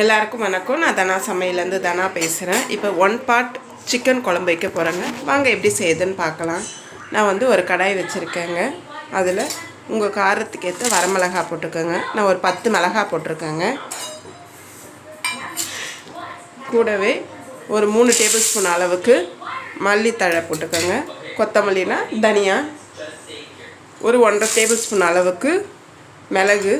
எல்லாருக்கும் வணக்கம். நான் தனா சமையலேருந்து தனா பேசுகிறேன். இப்போ ஒன் பார்ட் சிக்கன் குழம்பு வைக்க போகிறேங்க. வாங்க எப்படி செய்யுதுன்னு பார்க்கலாம். நான் வந்து ஒரு கடாய் வச்சுருக்கேங்க. அதில் உங்கள் காரத்துக்கு ஏற்ற வரமிளகா போட்டுக்கோங்க. நான் ஒரு பத்து மிளகா போட்டிருக்கேங்க. கூடவே ஒரு மூணு டேபிள் ஸ்பூன் அளவுக்கு மல்லித்தழை போட்டுக்கோங்க. கொத்தமல்லினா தனியா ஒரு ஒன்றரை டேபிள் ஸ்பூன் அளவுக்கு மிளகு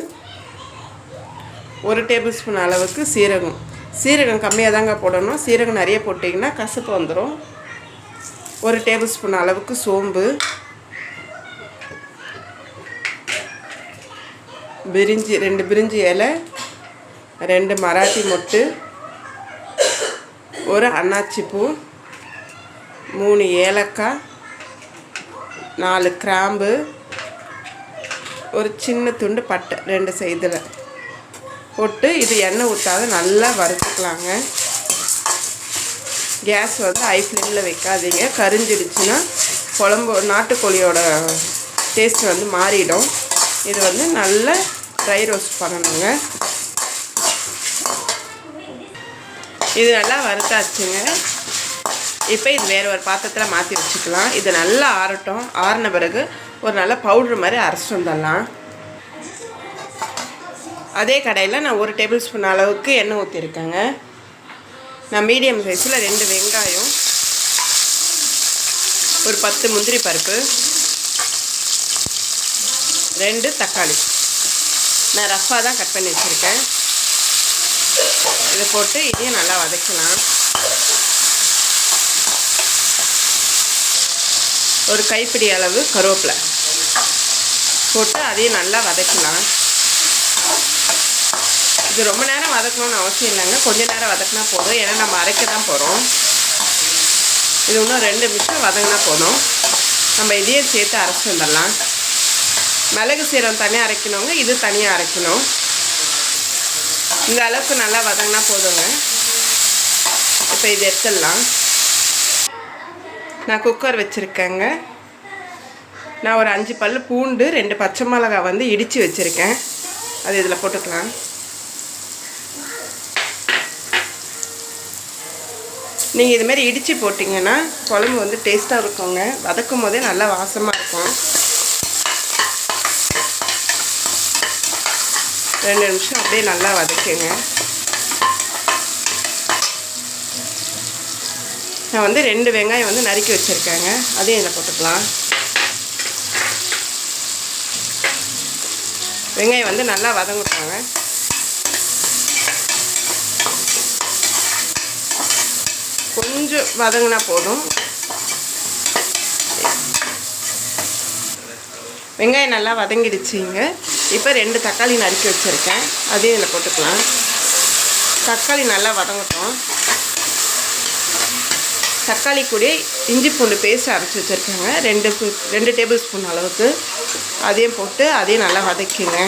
ஒரு டேபிள் ஸ்பூன் அளவுக்கு சீரகம். சீரகம் கம்மியாக தாங்க போடணும். சீரகம் நிறைய போட்டிங்கன்னா கசப்பு வந்துடும் ஒரு டேபிள் ஸ்பூன் அளவுக்கு சோம்பு. பிரிஞ்சி ரெண்டு பிரிஞ்சி இலை ரெண்டு மராட்டி மொட்டு ஒரு அன்னாச்சி பூ மூணு ஏலக்காய் நாலு கிராம்பு ஒரு சின்ன துண்டு பட்டை ரெண்டு சைடில் போட்டு இது எண்ணெய் ஊற்றாத நல்லா வறுத்துக்கலாங்க. கேஸ் வந்து ஹை ஃப்ளேமில் வைக்காதீங்க. கரிஞ்சிடுச்சுன்னா குழம்பு நாட்டுக்கோழியோட டேஸ்ட் வந்து மாறிடும். இது வந்து நல்லா ட்ரை ரோஸ்ட் பண்ணணுங்க. இது நல்லா வறுத்தாச்சுங்க. இப்போ இது வேறு ஒரு பாத்திரத்தில் மாற்றி வச்சுக்கலாம். இது நல்லா ஆறட்டும். ஆறின பிறகு ஒரு நல்ல பவுட்ரு மாதிரி அரைச்சிட்டு வந்துடலாம். அதே கடையில் நான் ஒரு டேபிள் ஸ்பூன் அளவுக்கு எண்ணெய் ஊற்றிருக்கேங்க நான் மீடியம் சைஸில் ரெண்டு வெங்காயம் ஒரு பத்து முந்திரி பருப்பு ரெண்டு தக்காளி. நான் ரஃபாக தான் கட் பண்ணி வச்சுருக்கேன். இதை போட்டு இதையும் நல்லா வதக்கலாம். ஒரு கைப்பிடி அளவு கருவேப்பிலை. போட்டு அதையும் நல்லா வதக்கலாம். இது ரொம்ப நேரம் வதக்கணும்னு அவசியம் இல்லைங்க. கொஞ்ச நேரம் வதக்கினா போதும். ஏன்னா நம்ம அரைக்க தான் போகிறோம் இது இன்னும் ரெண்டு நிமிஷம் வதங்கினா போதும். நம்ம இதையும் சேர்த்து அரைச்சி வந்துடலாம். மிளகு சீரகம் தனியாக அரைக்கணுங்க. இது தனியாக அரைக்கணும். இந்த அளவுக்கு நல்லா வதங்கினா போதுங்க. இப்போ இது எடுத்துடலாம். நான் குக்கர் வச்சுருக்கேங்க. நான் ஒரு அஞ்சு பல் பூண்டு ரெண்டு பச்சை மிளகா வந்து இடித்து வச்சுருக்கேன். அது இதில் போட்டுக்கலாம். நீங்கள் இதுமாரி இடித்து போட்டிங்கன்னா குழம்பு வந்து டேஸ்ட்டாக இருக்குங்க. வதக்கும் போதே நல்லா வாசமாக இருக்கும். ரெண்டு நிமிஷம் அப்படியே நல்லா வதக்குங்க. நான் வந்து ரெண்டு வெங்காயம் வந்து நறுக்கி வச்சுருக்கேங்க. அதையும் இதில் போட்டுக்கலாம். வெங்காயம் வந்து நல்லா வதங்கிட்டாங்க கொஞ்சம் வதங்கினா போதும். வெங்காயம் நல்லா வதங்கிடுச்சிங்க இப்போ ரெண்டு தக்காளி நறுக்கி வச்சுருக்கேன். அதையும் இதில் போட்டுக்கலாம். தக்காளி நல்லா வதங்கட்டும். தக்காளி கூட இஞ்சி பூண்டு பேஸ்ட் அரைச்சி வச்சுருக்காங்க. ரெண்டு ரெண்டு டேபிள் ஸ்பூன் அளவுக்கு. அதையும் போட்டு அதையும் நல்லா வதக்கிங்க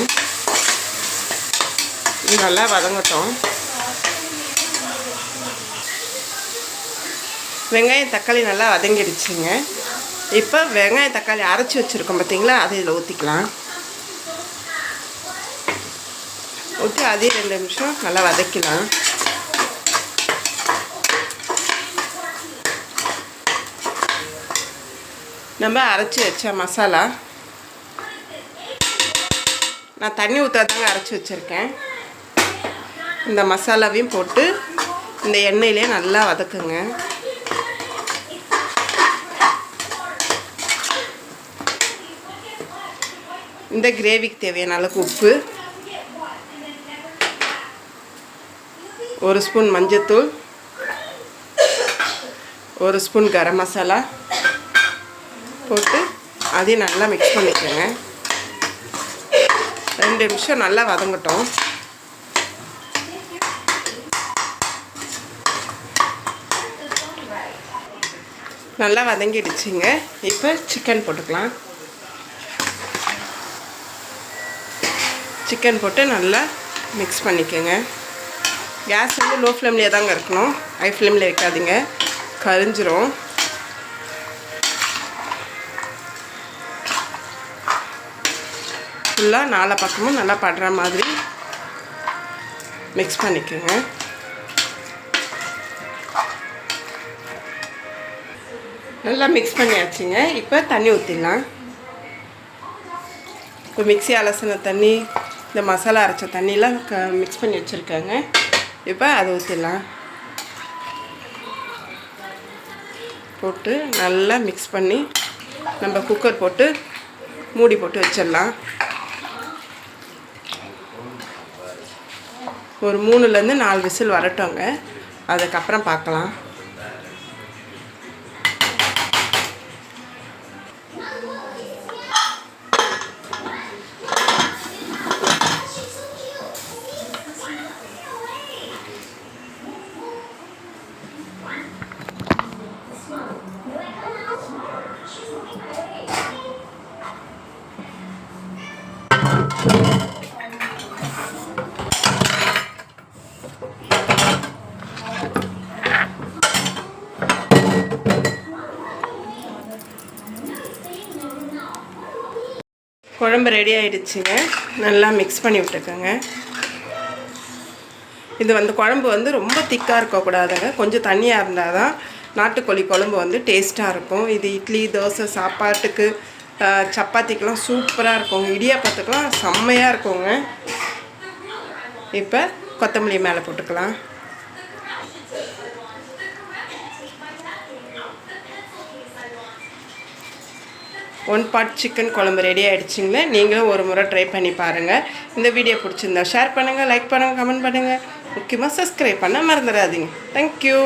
நல்லா வதங்கட்டும். வெங்காயம் தக்காளி நல்லா வதங்கிடுச்சுங்க. இப்போ வெங்காயம் தக்காளி அரைச்சி வச்சுருக்கோம் பார்த்தீங்களா? அதை இதில் ஊற்றிக்கலாம் ஊற்றி அதே ரெண்டு நிமிஷம் நல்லா வதக்கலாம் நம்ம அரைச்சி வச்ச மசாலா. நான் தண்ணி ஊற்றாதாங்க அரைச்சி வச்சுருக்கேன். இந்த மசாலாவையும் போட்டு இந்த எண்ணெயிலே நல்லா வதக்குங்க. இந்த கிரேவிக்கு தேவையான அளவுக்கு உப்பு. ஒரு ஸ்பூன் மஞ்சத்தூள். ஒரு ஸ்பூன் கரம் மசாலா போட்டு அதையும் நல்லா மிக்ஸ் பண்ணிக்கோங்க. ரெண்டு நிமிஷம் நல்லா வதங்கட்டும். நல்லா வதங்கிடுச்சுங்க. இப்போ சிக்கன் போட்டுக்கலாம். சிக்கன் போட்டு நல்லா மிக்ஸ் பண்ணிக்கோங்க. கேஸ் வந்து லோ ஃப்ளேம்லேயே தாங்க இருக்கணும். ஹை ஃப்ளேமில் வைக்காதீங்க கரிஞ்சிரும். ஃபுல்லாக நாலா பக்கமும் நல்லா படுற மாதிரி மிக்ஸ் பண்ணிக்கோங்க. நல்லா மிக்ஸ் பண்ணியாச்சுங்க. இப்போ தண்ணி ஊற்றிடலாம் இப்போ மிக்ஸி அலசின தண்ணி இந்த மசாலா அரைச்ச தண்ணியெலாம் க மிக்ஸ் பண்ணி வச்சுருக்காங்க. இப்போ அதை ஊற்றிடலாம் போட்டு நல்லா மிக்ஸ் பண்ணி நம்ம குக்கர் போட்டு மூடி போட்டு வச்சிடலாம். ஒரு மூணுலேருந்து நாலு விசில் வரட்டோங்க அதுக்கப்புறம் பார்க்கலாம். குழம்பு ரெடி ஆகிடுச்சிங்க நல்லா மிக்ஸ் பண்ணி விட்டுக்கோங்க. இது வந்து குழம்பு வந்து ரொம்ப திக்காக இருக்கக்கூடாதுங்க. கொஞ்சம் தண்ணியாக இருந்தால் தான் நாட்டுக்கோழி குழம்பு வந்து டேஸ்ட்டாக இருக்கும். இது இட்லி தோசை சாப்பாட்டுக்கு சப்பாத்திக்கெலாம் சூப்பராக இருக்கும் இடியாப்பத்துக்கெலாம் செம்மையாக இருக்குங்க. இப்போ கொத்தமல்லி மேலே போட்டுக்கலாம். ஒன் பார்ட் சிக்கன் குழம்பு ரெடி ஆகிடுச்சிங்களே நீங்களும் ஒரு முறை ட்ரை பண்ணி பாருங்கள் இந்த வீடியோ பிடிச்சிருந்தா ஷேர் பண்ணுங்கள் லைக் பண்ணுங்கள் கமெண்ட் பண்ணுங்கள் முக்கியமாக சப்ஸ்கிரைப் பண்ண மறந்துடாதீங்க. தேங்க்யூ